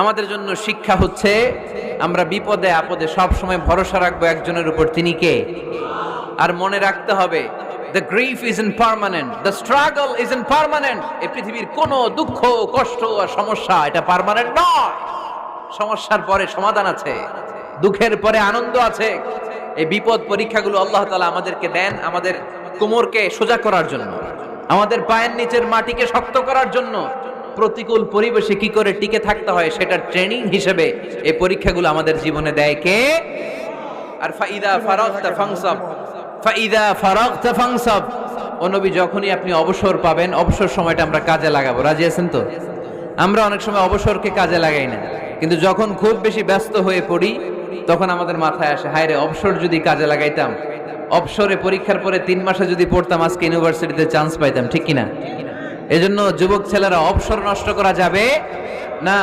আমাদের জন্য শিক্ষা হচ্ছে, আমরা বিপদে আপদে সব সময় ভরসা রাখব একজনের উপর, তিনি কে? আর মনে রাখতে হবে the grief is in permanent the struggle is in permanent এই পৃথিবীর কোনো দুঃখ, কষ্ট আর সমস্যা এটা পার্মানেন্ট নয়। সমস্যার পরে সমাধান আছে, দুঃখের পরে আনন্দ আছে। এই বিপদ পরীক্ষাগুলো আল্লাহ তাআলা আমাদেরকে দেন আমাদের কোমরকে সোজা করার জন্য, আমাদের পায়ের নিচের মাটিকে শক্ত করার জন্য। প্রতিকূল পরিবেশে কি করে টিকে থাকতে হয় সেটা ট্রেনিং হিসেবে এই পরীক্ষাগুলো আমাদের জীবনে দেয় কে? আর ফাইদা ফারাগতা ফাংসাব। ফাইদা ফারাগতা ফাংসাব। ও নবী, যখনই আপনি অবসর পাবেন, অবসর সময়টা আমরা কাজে লাগাবো। রাজি আছেন তো? আমরা অনেক সময় অবসরকে কাজে লাগাই না। কিন্তু যখন খুব বেশি ব্যস্ত হয়ে পড়ি, তখন আমাদের মাথায় আসে হায় রে অবসর যদি কাজে লাগাইতাম, অবসরে পরীক্ষার পরে তিন মাসে যদি পড়তাম, আজকে ইউনিভার্সিটিতে চান্স পাইতাম। ঠিক কিনা? এজন্য যুবক ছেলেরা অবসর নষ্ট করা যাবে না।